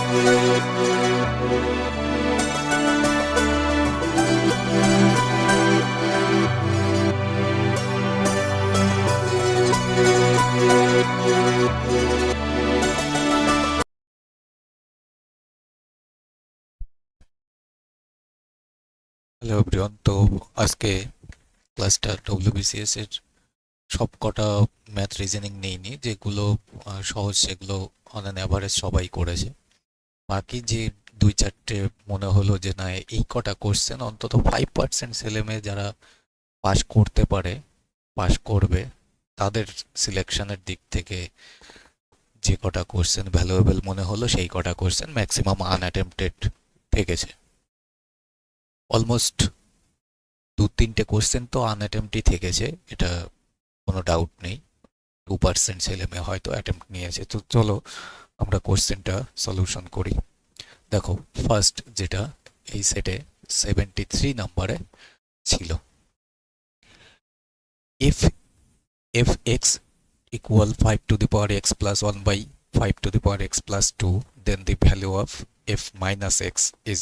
Hello everyone তো আজকে ক্লাসটা ডব্লিউবিসিএস এর সব কটা ম্যাথ রিজনিং নেইনি যেগুলো সহজ সেগুলো অন অ্যান অ্যাভারেজ সবাই করেছে বাকি যে দুই চারটে মনে হলো যে না এই কটা কোশ্চেন অন্তত ফাইভ পার্সেন্ট ছেলেমেয়ে যারা পাশ করতে পারে পাশ করবে তাদের সিলেকশনের দিক থেকে যে কটা কোশ্চেন ভ্যালুয়েবল মনে হলো সেই কটা কোশ্চেন ম্যাক্সিমাম আনঅ্যাটেম্পটেড থেকেছে অলমোস্ট দু তিনটে কোশ্চেন তো আনঅ্যাটেম্পটই থেকেছে এটা কোনো ডাউট নেই টু পার্সেন্ট ছেলেমেয়ে হয়তো অ্যাটেম্পট নিয়েছে তো চলো আমরা কোশ্চেনটা সলিউশন করি দেখো ফার্স্ট যেটা এই সেটে সেভেন্টি থ্রি নাম্বারে ছিল F F X equal 5 to the power X plus 1 by 5 to the power X plus 2 then the value of F minus X is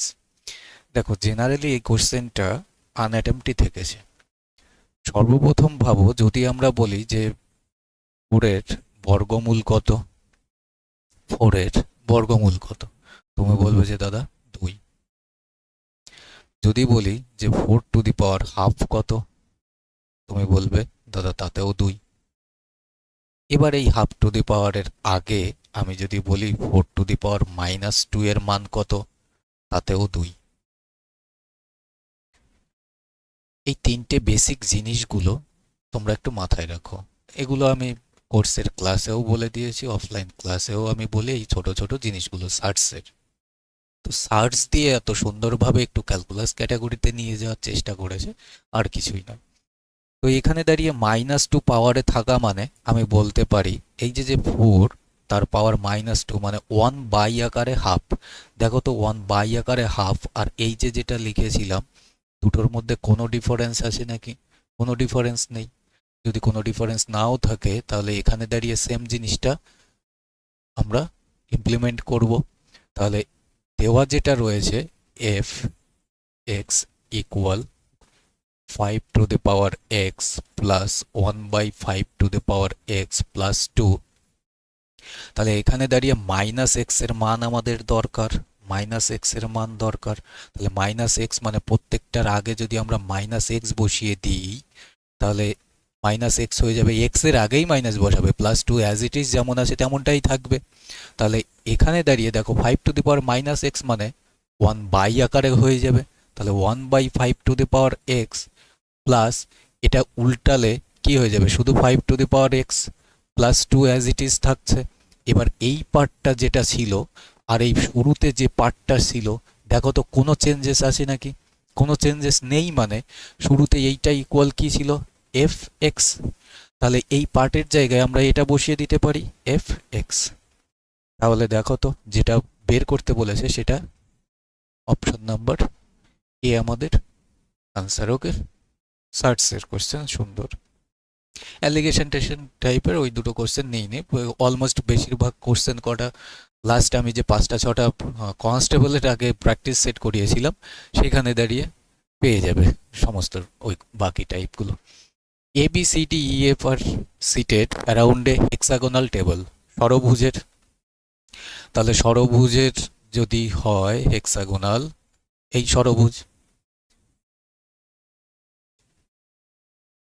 দেখো জেনারেলি এই কোশ্চেনটা আনঅ্যাটেম্পটি থেকেছে সর্বপ্রথম ভাবো যদি আমরা বলি যে ফোরের বর্গমূল কত ফোরের বর্গমূল কত তুমি বলবে যে দাদা দুই যদি বলি যে four to the power half কত তুমি বলবে দাদা তাতেও দুই এবার এই হাফ টু দি পাওয়ারের আগে আমি যদি বলি four to the power minus two এর মান কত তাতেও দুই এই তিনটে বেসিক জিনিসগুলো তোমরা একটু মাথায় রাখো এগুলো আমি কোর্সের ক্লাসেও বলে দিয়েছি অফলাইন ক্লাসেও আমি বলি এই ছোটো ছোটো জিনিসগুলো সার্টসের তো সার্টস দিয়ে এত সুন্দরভাবে একটু ক্যালকুলাস ক্যাটাগরিতে নিয়ে যাওয়ার চেষ্টা করেছে আর কিছুই না তো এখানে দাঁড়িয়ে মাইনাস টু পাওয়ারে থাকা মানে আমি বলতে পারি এই যে যে ফোর তার পাওয়ার মাইনাস টু মানে ওয়ান বাই আকারে হাফ দেখো তো ওয়ান বাই আকারে হাফ আর এই যে যেটা লিখেছিলাম দুটোর মধ্যে কোনো ডিফারেন্স আছে নাকি কোনো ডিফারেন্স নেই যদি কোনো ডিফারেন্স নাও থাকে তাহলে এখানে দাঁড়িয়ে সেম জিনিসটা আমরা ইমপ্লিমেন্ট করব তাহলে দেওয়া যেটা রয়েছে F X equal five to the power X plus one by five to the power X plus two তাহলে এখানে দাঁড়িয়ে মাইনাস এক্সের মান আমাদের দরকার মাইনাস এক্সের মান দরকার তাহলে মাইনাস এক্স মানে প্রত্যেকটার আগে যদি আমরা মাইনাস এক্স বসিয়ে দিই তাহলে মাইনাস এক্স হয়ে যাবে এক্সের আগেই মাইনাস বসাবে plus two as it is যেমন আছে তেমনটাই থাকবে তাহলে এখানে দাঁড়িয়ে দেখো five to the power minus X মানে ওয়ান বাই আকারে হয়ে যাবে তাহলে one by five to the power X plus এটা উল্টালে কি হয়ে যাবে শুধু five to the power X plus two as it is থাকছে এবার এই পার্টটা যেটা ছিল আর এই শুরুতে যে পার্টটা ছিল দেখো তো কোনো চেঞ্জেস আছে নাকি কোনো চেঞ্জেস নেই মানে শুরুতে এইটা ইকুয়াল কী ছিল এফ এক্স তাহলে এই পার্টের জায়গায় আমরা এটা বসিয়ে দিতে পারি এফ এক্স তাহলে দেখো তো যেটা বের করতে বলেছে সেটা অপশন নাম্বার এ আমাদের আনসার ওকে সার্টসের কোশ্চেন সুন্দর অ্যালিগেশন টেশন টাইপের ওই দুটো কোশ্চেন নেই নেই অলমোস্ট বেশিরভাগ কোশ্চেন কটা লাস্ট আমি যে পাঁচটা ছটা কনস্টেবলের আগে প্র্যাকটিস সেট করিয়েছিলাম সেখানে দাঁড়িয়ে পেয়ে যাবে সমস্ত ওই বাকি টাইপগুলো ABCDEF are seated around a hexagonal table ষড়ভুজের তাহলে সরভুজের যদি হয় হেক্সাগোনাল এই সরভুজ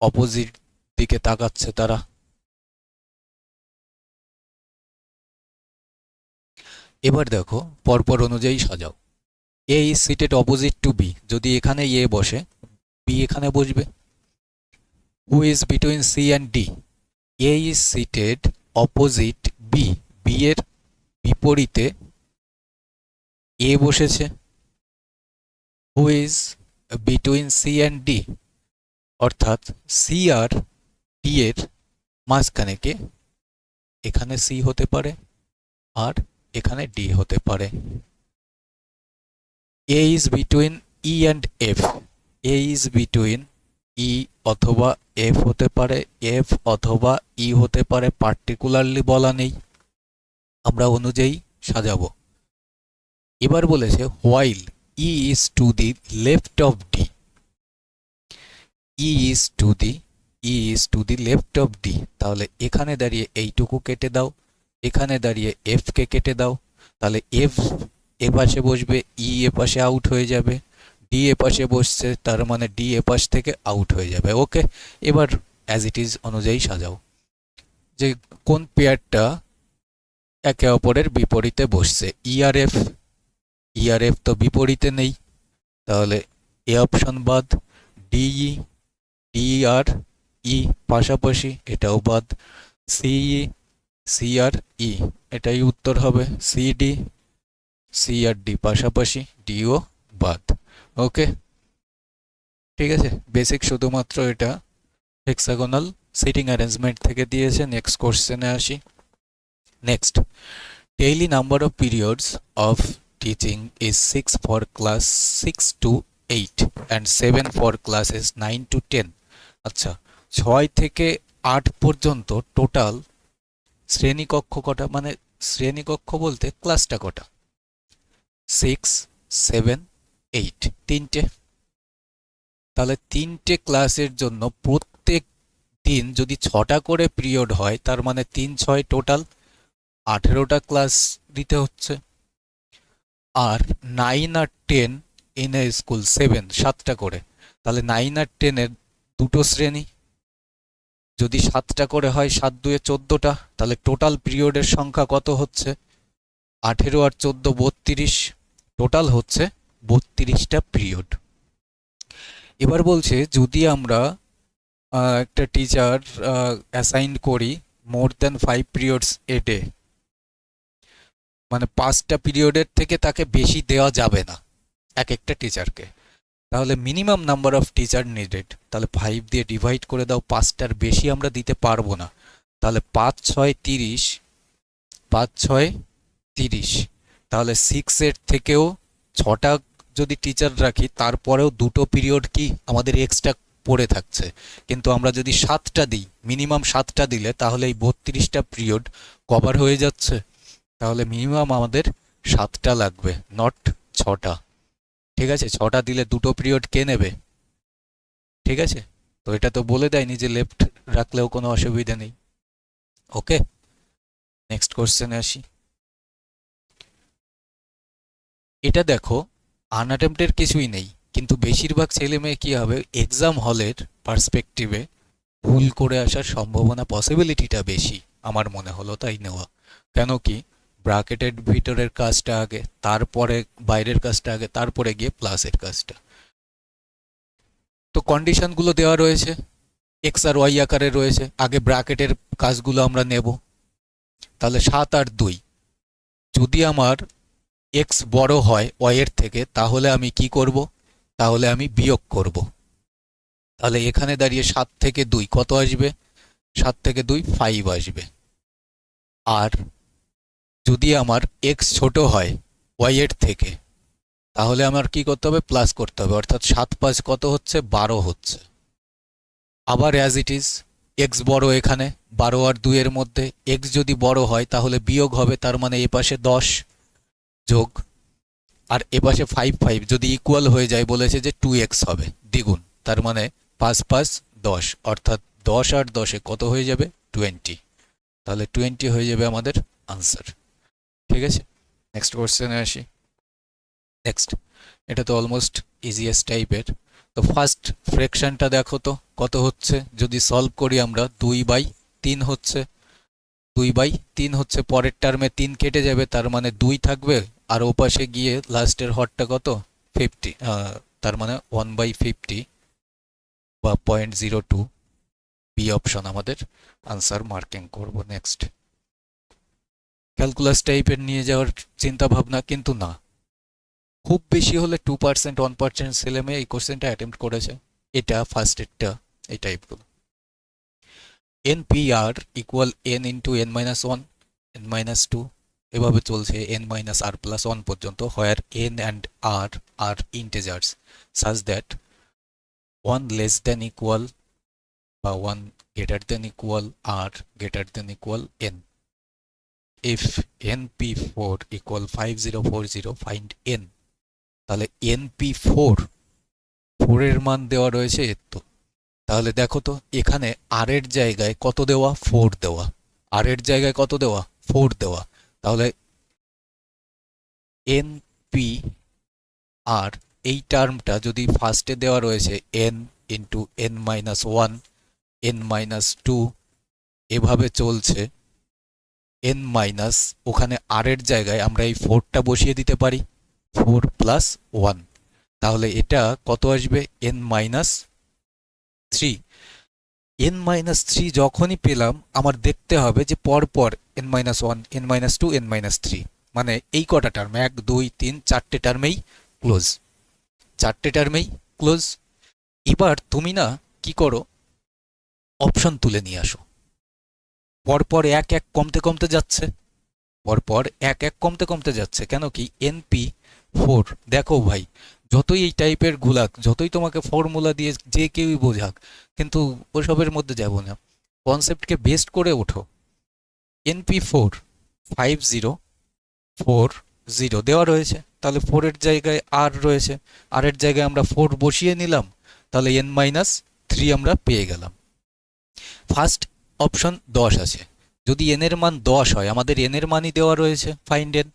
অপোজিট দিকে তাকাচ্ছে তারা এবার দেখো পরপর অনুযায়ী সাজাও এই সিটেড অপোজিট টু বি যদি এখানে এ বসে বি এখানে বসবে who is between C and D A is seated opposite B B এর বিপরীতে এ বসেছে who is between C and D অর্থাৎ সি আর ডি এর মাঝখানে কে এখানে সি হতে পারে আর এখানে ডি হতে পারে A is between E and F A is between E অথবা এফ হতে পারে এফ অথবা ই হতে পারে পার্টিকুলারলি বলা নেই আমরা অনুযায়ী সাজাবো এবার বলেছে while E is to the left of D E is to the E is to the left of D তাহলে এখানে দাঁড়িয়ে এইটুকু কেটে দাও এখানে দাঁড়িয়ে এফকে কেটে দাও তাহলে এফ এ পাশে বসবে ই e এ পাশে আউট হয়ে যাবে ডি এ পাশে বসছে তার মানে ডি এ পাশ থেকে আউট হয়ে যাবে ওকে এবার অ্যাজ ইট ইজ অনুযায়ী সাজাও যে কোন পেয়ারটা একে অপরের বিপরীতে বসছে ইআরএফ e ইআরএফ e তো বিপরীতে নেই তাহলে এ অপশন বাদ ডি ই ডি আর ই পাশাপাশি এটাও বাদ সিই সি আর ই এটাই উত্তর হবে সিডি আর ডি পাশাপাশি ডিও বাদ ওকে ঠিক আছে বেসিক শুধুমাত্র এটা হেক্সাগোনাল সিটিং অ্যারেঞ্জমেন্ট থেকে দিয়েছে নেক্সট কোশ্চেনে আসি next daily number of periods of teaching is six for class six to eight and seven for classes nine to ten আচ্ছা ছয় থেকে আট পর্যন্ত টোটাল শ্রেণীকক্ষ কটা মানে শ্রেণীকক্ষ বলতে ক্লাসটা কটা সিক্স সেভেন এইট তিনটে তাহলে তিনটে ক্লাসের জন্য প্রত্যেক দিন যদি ছটা করে পিরিয়ড হয় তার মানে তিন ছয় টোটাল আঠেরোটা ক্লাস দিতে হচ্ছে আর nine R ten in a school seven সাতটা করে তাহলে নাইন আর টেনের দুটো শ্রেণী যদি সাতটা করে হয় সাত দুয়ে চোদ্দোটা তাহলে টোটাল পিরিয়ডের সংখ্যা কত হচ্ছে আঠেরো আর চোদ্দো বত্রিশ টোটাল হচ্ছে বত্রিশটা পিরিয়ড এবার বলছে যদি আমরা একটা টিচার অ্যাসাইন করি more than five periods a day মানে পাঁচটা পিরিয়ডের থেকে তাকে বেশি দেওয়া যাবে না এক একটা টিচারকে তাহলে minimum number of teacher needed তাহলে ফাইভ দিয়ে ডিভাইড করে দাও পাঁচটার বেশি আমরা দিতে পারবো না তাহলে পাঁচ ছয় তিরিশ পাঁচ ছয় তিরিশ তাহলে সিক্সের থেকেও ছটা যদি টিচার রাখি তারপরেও দুটো পিরিয়ড কি আমাদের এক্সট্রা পড়ে থাকছে কিন্তু আমরা যদি সাতটা দিই মিনিমাম সাতটা দিলে তাহলে এই বত্রিশটা পিরিয়ড কভার হয়ে যাচ্ছে তাহলে মিনিমাম আমাদের সাতটা লাগবে নট ছটা ঠিক আছে ছটা দিলে দুটো পিরিয়ড কে নেবে ঠিক আছে তো এটা তো বলে দেয়নি যে লেফট রাখলেও কোনো অসুবিধা নেই ওকে নেক্সট কোশ্চেনে আসি এটা দেখো আনঅ্যাটেম্পটের কিছুই নেই কিন্তু বেশিরভাগ ছেলে মেয়ে কী হবে এক্সাম হলের পার্সপেক্টিভে ভুল করে আসার সম্ভাবনা পসিবিলিটিটা বেশি আমার মনে হলো তাই নেওয়া কেন কি ব্রাকেটের ভিতরের কাজটা আগে তারপরে বাইরের কাজটা আগে তারপরে গিয়ে প্লাসের কাজটা তো কন্ডিশনগুলো দেওয়া রয়েছে এক্স আর ওয়াই আকারে রয়েছে আগে ব্রাকেটের কাজগুলো আমরা নেব তাহলে সাত আর দুই যদি আমার এক্স বড় হয় ওয়ের থেকে তাহলে আমি কি করব তাহলে আমি বিয়োগ করব তাহলে এখানে দাঁড়িয়ে সাত থেকে দুই কত আসবে সাত থেকে দুই ফাইভ আসবে আর যদি আমার এক্স ছোট হয় ওয়াইয়ের থেকে তাহলে আমার কি করতে হবে প্লাস করতে হবে অর্থাৎ সাত পাঁচ কত হচ্ছে বারো হচ্ছে আবার অ্যাজ ইট ইজ এক্স বড় এখানে বারো আর দুইয়ের মধ্যে এক্স যদি বড় হয় তাহলে বিয়োগ হবে তার মানে এ পাশে দশ যোগ আর এপাশে ফাইভ ফাইভ যদি ইকুয়াল হয়ে যায় বলেছে যে টু এক্স হবে দ্বিগুণ তার মানে পাঁচ পাঁচ দশ অর্থাৎ দশ আর দশে কত হয়ে যাবে টোয়েন্টি তাহলে টোয়েন্টি হয়ে যাবে আমাদের আনসার ঠিক আছে নেক্সট কোয়েশ্চেনে আসি নেক্সট এটা তো অলমোস্ট ইজিয়েস্ট টাইপের তো ফার্স্ট ফ্রেকশনটা দেখো তো কত হচ্ছে যদি সলভ করি আমরা দুই বাই তিন হচ্ছে দুই বাই তিন হচ্ছে পরের টার্মে তিন কেটে যাবে তার মানে দুই থাকবে আর ওপাশে গিয়ে লাস্টের হরটা কত ফিফটি তার মানে ওয়ান বাই ফিফটি বা point zero two B option আমাদের আনসার মার্কিং করব নেক্সট ক্যালকুলাস টাইপের নিয়ে যাওয়ার চিন্তা ভাবনা কিন্তু না খুব বেশি হলে টু পার্সেন্ট ওয়ান পার্সেন্ট ছেলে মেয়ে এই কোশ্চেনটা অ্যাটেম্প্ট করেছে এটা ফার্স্ট এডটা এই টাইপগুলো n P r equal n into n minus one n minus two এভাবে চলছে n minus r plus one পর্যন্ত where n and r are integers such that one less than equal বা one equal r than equal n if n P four equal five zero four zero find n তাহলে N P four ফোরের মান দেওয়া রয়েছে তো তাহলে দেখো তো এখানে আরের জায়গায় কত দেওয়া ফোর দেওয়া আরের এর জায়গায় কত দেওয়া ফোর দেওয়া তাহলে এন পি আর এই টার্মটা যদি ফার্স্টে দেওয়া রয়েছে n into n minus one n minus two এভাবে চলছে এন মাইনাস ওখানে আর এর জায়গায় আমরা এই ফোরটা বসিয়ে দিতে পারি ফোর প্লাস ওয়ান তাহলে এটা কত আসবে n minus three n minus three যখনই পেলাম আমার দেখতে হবে যে পরপর n minus one n minus two n minus three মানে এই কটা টার্ম এক দুই তিন চারটে টার্মেই ক্লোজ চারটে টার্মেই ক্লোজ এবার তুমি না কি করো অপশন তুলে নিয়ে আসো পরপর এক এক কমতে কমতে যাচ্ছে পরপর এক এক কমতে কমতে যাচ্ছে কেন কি এনপি ফোর দেখো ভাই যতই এই টাইপের গুলাক যতই তোমাকে ফর্মুলা দিয়ে যে কেউই বোঝাক কিন্তু ওসবের মধ্যে যাব না কনসেপ্টকে বেস্ট করে ওঠো n P four five zero four zero দেওয়া রয়েছে তাহলে ফোরের জায়গায় আর রয়েছে আর এর জায়গায় আমরা ফোর বসিয়ে নিলাম তাহলে এন মাইনাস থ্রি আমরা পেয়ে গেলাম ফার্স্ট অপশন দশ আছে যদি এনের এর মান দশ হয় আমাদের এনের এর মানই দেওয়া রয়েছে ফাইন্ড এন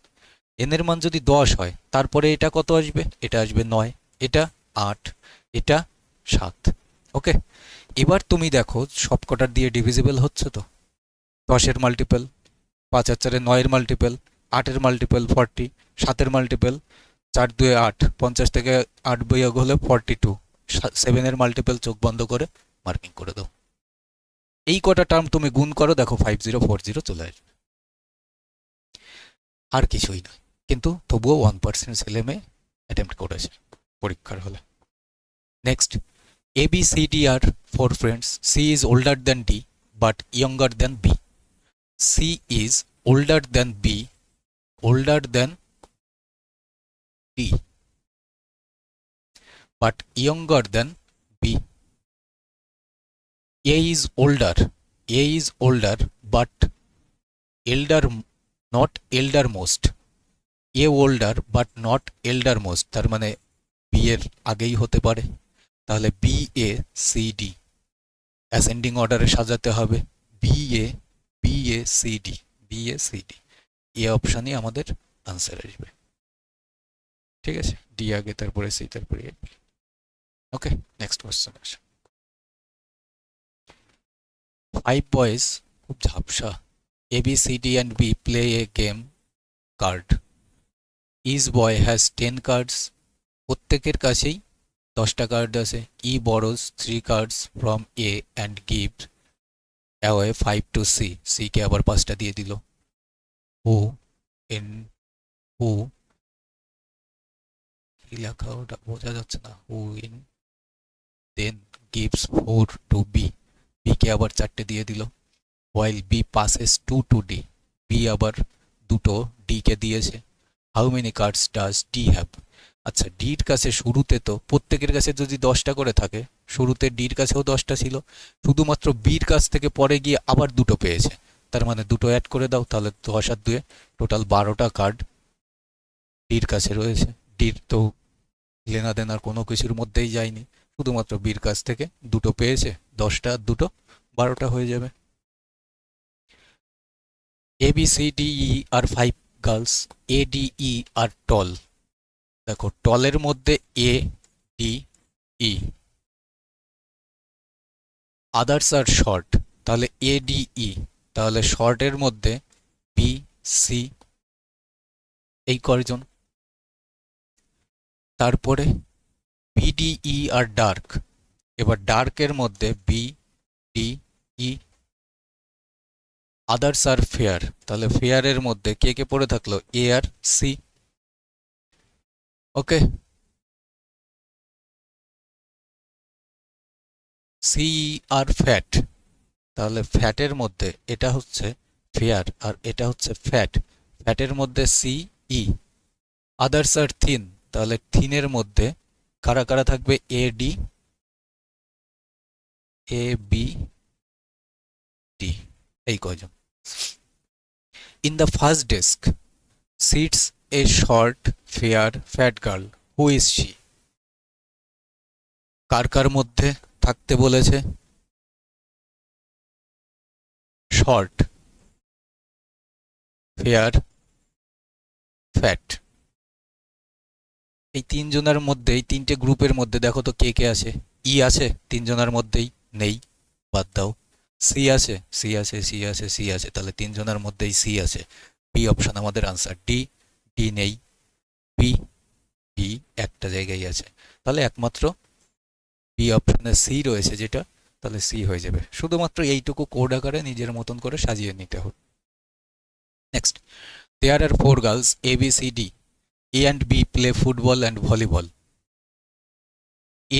এন এর মান যদি দশ হয় তারপরে এটা কত আসবে এটা আসবে নয় এটা আট এটা সাত ওকে এবার তুমি দেখো সবকটার দিয়ে ডিভিজিবল হচ্ছে তো দশের মাল্টিপেল পাঁচ আর চারে নয়ের মাল্টিপেল আটের মাল্টিপেল ফর্টি সাতের মাল্টিপেল চার দুয়ে আট পঞ্চাশ থেকে আট বিয়োগ হলে ফর্টি টু সেভেনের মাল্টিপেল চোখ বন্ধ করে মার্কিং করে দাও এই কটা টার্ম তুমি গুণ করো দেখো ফাইভ জিরো ফোর জিরো চলে আসবে আর কিছুই না কিন্তু তবুও ওয়ান পার্সেন্ট ছেলে মেয়ে অ্যাটেম্প্ট করেছে পরীক্ষার হলে next A B C D are four friends C is older than D but younger than B C is older than B, older than D, but younger than B. A is older, A is older, but elder, not eldermost. A older but not elder most তার মানে B এর আগেই হতে পারে তাহলে B A C D ascending অর্ডারে সাজাতে হবে B A A C D B A C D A অপশানই আমাদের আনসার আসবে ঠিক আছে ডি আগে তারপরে সি তারপরে এ ওকে নেক্সট কোয়েশ্চেন আসে ফাইভ বয়েজ খুব ঝাপসা A B C D and B play a game card each boy has ten cards প্রত্যেকের কাছেই দশটা কার্ড আছে E borrows three cards from A and gift away five to C সিকে আবার পাঁচটা দিয়ে দিল হু ইন হু কি লেখা ওটা বোঝা যাচ্ছে না who in then gives four to B বিকে আবার চারটে দিয়ে দিল while B passes two to D B আবার দুটো ডিকে দিয়েছে how many cards does D have আচ্ছা ডির কাছে শুরুতে তো প্রত্যেকের কাছে যদি দশটা করে থাকে শুরুতে ডির কাছেও দশটা ছিল শুধুমাত্র বির কাছ থেকে পরে গিয়ে আবার দুটো পেয়েছে তার মানে দুটো অ্যাড করে দাও তাহলে দশ আর দুয়ে টোটাল বারোটা কার্ড ডির কাছে রয়েছে ডির তো লেনা দেনার কোনো কিছুর মধ্যেই যায়নি শুধুমাত্র বির কাছ থেকে দুটো পেয়েছে দশটা আর দুটো বারোটা হয়ে যাবে A B C D E are five girls A D E are tall দেখো টলের মধ্যে A D E others are short তাহলে এ ডি ই তাহলে শর্টের মধ্যে বি সি এই কয়জন তারপরে বিডিই e আর ডার্ক এবার ডার্কের মধ্যে B D E others are fair তাহলে ফেয়ারের মধ্যে কে কে পড়ে থাকলো A R C okay C are fat তাহলে ফ্যাটের মধ্যে এটা হচ্ছে ফেয়ার আর এটা হচ্ছে ফ্যাট ফ্যাটের মধ্যে C E others are thin তাহলে থিনের মধ্যে কারা কারা থাকবে A D A B D এই কয়জন in the first desk seats A short fair fat girl who is she কার কার মধ্যে থাকতে বলেছে শর্ট ফেয়ার ফ্যাট এই তিনজনের মধ্যে এই তিনটে গ্রুপের মধ্যে দেখো তো কে কে আছে ই e আছে তিনজনের মধ্যেই নেই বাদ দাও সি আছে সি আছে সি আছে সি আছে তাহলে তিনজনের মধ্যেই সি আছে বি অপশন আমাদের আনসার ডি টি নেই বি বি একটা জায়গায় আছে তাহলে একমাত্র বি অপশানে সি রয়েছে যেটা তাহলে সি হয়ে যাবে শুধুমাত্র এইটুকু কোড আকারে নিজের মতন করে সাজিয়ে নিতে হবে next there are four girls A B C D A and B play football and volleyball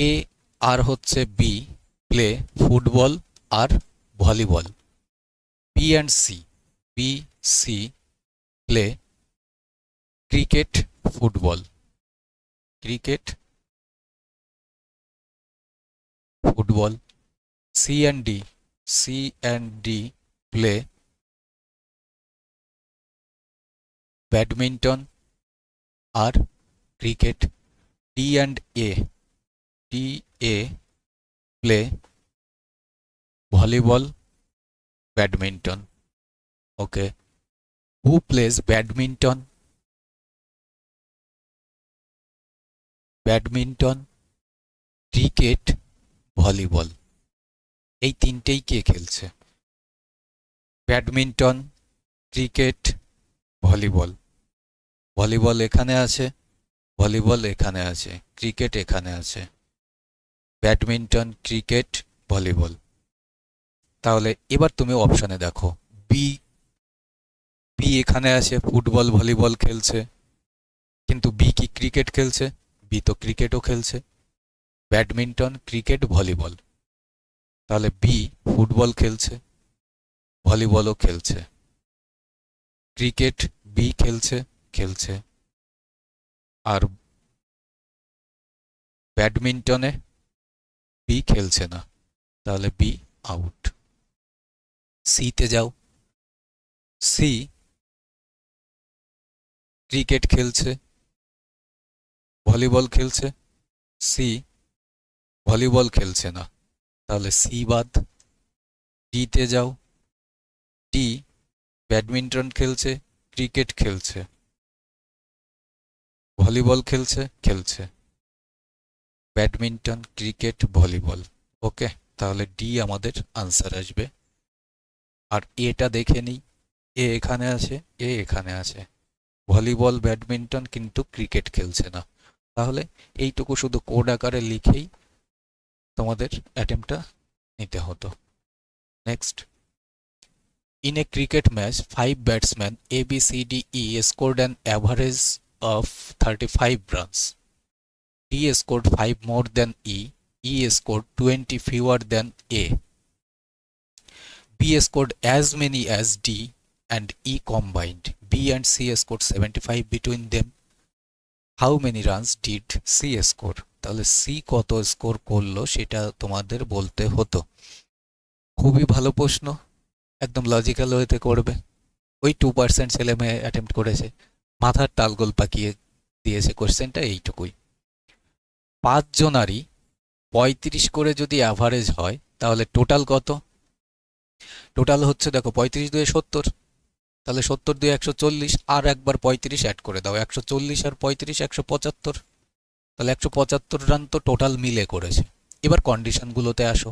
A আর হচ্ছে B play football R volleyball B and C B C play Cricket, football. Cricket, football. C and D, play. Badminton or cricket. T and A, play. Volleyball, badminton. Okay. Who plays badminton? Badminton cricket volleyball এই তিনটেই কে খেলছে badminton cricket volleyball volleyball এখানে আছে volleyball এখানে আছে cricket এখানে আছে badminton cricket volleyball তাহলে এবার তুমি অপশানে দেখো বি বি এখানে আছে ফুটবল ভলিবল খেলছে কিন্তু বি কি ক্রিকেট খেলছে বি তো ক্রিকেটও খেলছে ব্যাডমিন্টন ক্রিকেট ভলিবল তাহলে বি ফুটবল খেলছে ভলিবলও খেলছে ক্রিকেট বি খেলছে খেলছে আর ব্যাডমিন্টনে বি খেলছে না তাহলে বি আউট সিতে যাও সি ক্রিকেট খেলছে ভলিবল খেলছে সি ভলিবল খেলছে না তাহলে সি বাদ ডিতে যাও ডি ব্যাডমিন্টন খেলছে ক্রিকেট খেলছে ভলিবল খেলছে খেলছে ব্যাডমিন্টন ক্রিকেট ভলিবল ওকে তাহলে ডি আমাদের আনসার আসবে আর এটা দেখে নিই এ এখানে আছে এ এখানে আছে ভলিবল ব্যাডমিন্টন কিন্তু ক্রিকেট খেলছে না তাহলে এইটুকু শুধু কোড আকারে লিখেই তোমাদের অ্যাটেম্পটা নিতে হতো next in a cricket match five batsman A B C D E scored an average of thirty five runs D scored five more than E E scored twenty fewer than A B scored as many as D and E combined B and C score seventy five between them how many runs did C score তাহলে C কত score করলো সেটা তোমাদের বলতে হতো খুবই ভালো প্রশ্ন একদম লজিক্যাল ওয়েতে করবে ওই টু পার্সেন্ট ছেলে মেয়ে অ্যাটেম্প্ট করেছে মাথার তালগোল পাকিয়ে দিয়েছে কোশ্চেনটা এইটুকুই পাঁচজনারই পঁয়ত্রিশ করে যদি অ্যাভারেজ হয় তাহলে টোটাল কত টোটাল হচ্ছে দেখো পঁয়ত্রিশ দুয়ে সত্তর তাহলে সত্তর দুই একশো চল্লিশ আর একবার পঁয়ত্রিশ অ্যাড করে দাও একশো চল্লিশ আর পঁয়ত্রিশ একশো পঁচাত্তর তাহলে একশো পঁচাত্তর রান তো টোটাল মিলে করেছে এবার কন্ডিশনগুলোতে আসো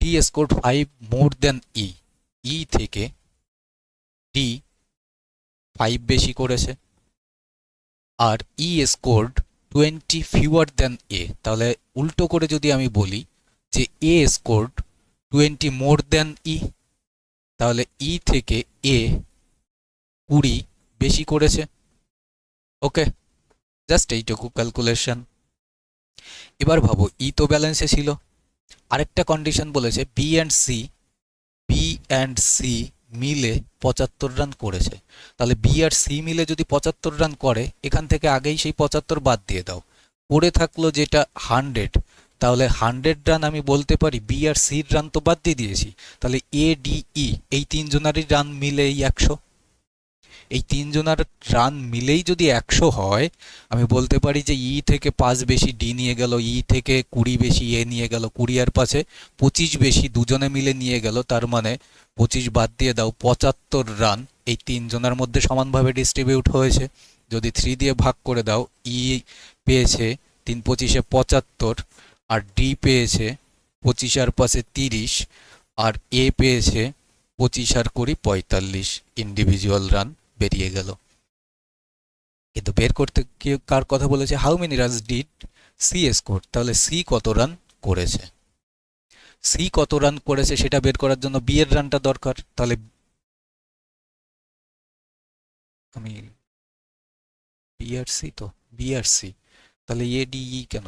টি score five more than E E থেকে ডি ফাইভ বেশি করেছে আর E scored twenty fewer than A তাহলে উল্টো করে যদি আমি বলি যে এ স্কোর্ড টোয়েন্টি মোর দেন ই তাহলে ই e থেকে এ কুড়ি বেশি করেছে ওকে জাস্ট এইটুকু ক্যালকুলেশন এবার ভাবো ই e তো ব্যালেন্সে ছিল আরেকটা কন্ডিশন বলেছে B and C B and C মিলে পঁচাত্তর রান করেছে তাহলে বি আর সি মিলে যদি পঁচাত্তর রান করে এখান থেকে আগেই সেই পঁচাত্তর বাদ দিয়ে দাও পড়ে থাকলো যেটা হান্ড্রেড তাহলে হান্ড্রেড রান আমি বলতে পারি বি আর সির রান তো বাদ দিয়ে দিয়েছি তাহলে এ ডি ই এই তিনজনারই রান মিলে এই একশো এই তিনজনার রান মিলেই যদি একশো হয় আমি বলতে পারি যে ই e থেকে পাঁচ বেশি ডি নিয়ে গেল ই e থেকে কুড়ি বেশি এ নিয়ে গেল কুড়ি আর পাঁচে পঁচিশ বেশি দুজনে মিলে নিয়ে গেল তার মানে পঁচিশ বাদ দিয়ে দাও পঁচাত্তর রান এই তিনজনের মধ্যে সমানভাবে ডিস্ট্রিবিউট হয়েছে যদি থ্রি দিয়ে ভাগ করে দাও ই e পেয়েছে তিন পঁচিশে পঁচাত্তর আর ডি পেয়েছে পঁচিশ আর পাশে তিরিশ আর এ পেয়েছে পঁচিশ আর কুড়ি পঁয়তাল্লিশ ইন্ডিভিজুয়াল রান বেরিয়ে গেল কিন্তু বের করতে কেউ কার কথা বলেছে how many runs did C score তাহলে সি কত রান করেছে সি কত রান করেছে সেটা বের করার জন্য বি এর রানটা দরকার তাহলে আমি বিআরসি তো বিআরসি তাহলে এ ডি ই কেন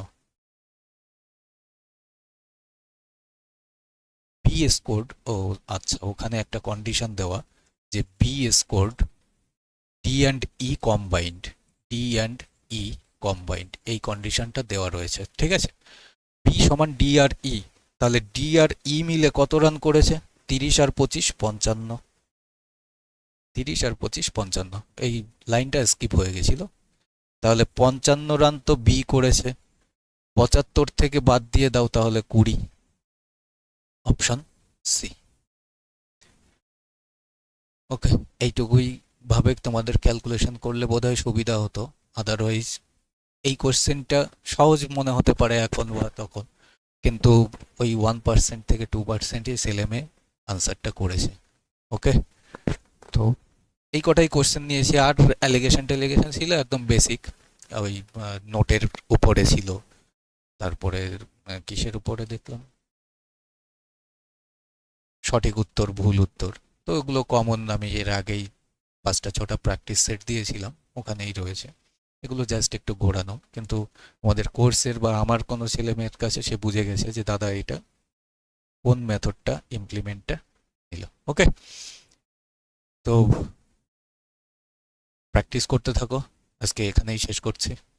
বি স্কোর্ড ও আচ্ছা ওখানে একটা কন্ডিশন দেওয়া যে B scored D and E combined D and E combined এই কন্ডিশনটা দেওয়া রয়েছে ঠিক আছে বি সমান ডি আর ই e, তাহলে ডি আর ই e মিলে কত রান করেছে তিরিশ আর পঁচিশ পঞ্চান্ন তিরিশ আর পঁচিশ পঞ্চান্ন এই লাইনটা স্কিপ হয়ে গেছিল তাহলে পঞ্চান্ন রান তো বি করেছে পঁচাত্তর থেকে বাদ দিয়ে দাও তাহলে কুড়ি অপশন সি ওকে এইটুকুই ভাবে তোমাদের ক্যালকুলেশন করলে বোধহয় সুবিধা হতো আদারওয়াইজ এই কোশ্চেনটা সহজ মনে হতে পারে এখন বা তখন কিন্তু ওই ওয়ান পার্সেন্ট থেকে টু পার্সেন্টই ছেলেমেয়ে আনসারটা করেছে ওকে তো এই কটাই কোশ্চেন নিয়েছি আর অ্যালিগেশন টেলিগেশন ছিল একদম বেসিক ওই নোটের উপরে ছিল তারপরে কিসের উপরে দেখলাম সঠিক উত্তর ভুল উত্তর তো এগুলো কমন আমি এর আগেই পাঁচটা ছটা প্র্যাকটিস সেট দিয়েছিলাম ওখানেই রয়েছে এগুলো জাস্ট একটু ঘোরানো কিন্তু আমাদের কোর্সের বা আমার কোনো ছেলে মেয়ের কাছে সে বুঝে গেছে যে দাদা এটা কোন মেথডটা ইমপ্লিমেন্টটা নিল ওকে তো প্র্যাকটিস করতে থাকো আজকে এখানেই শেষ করছি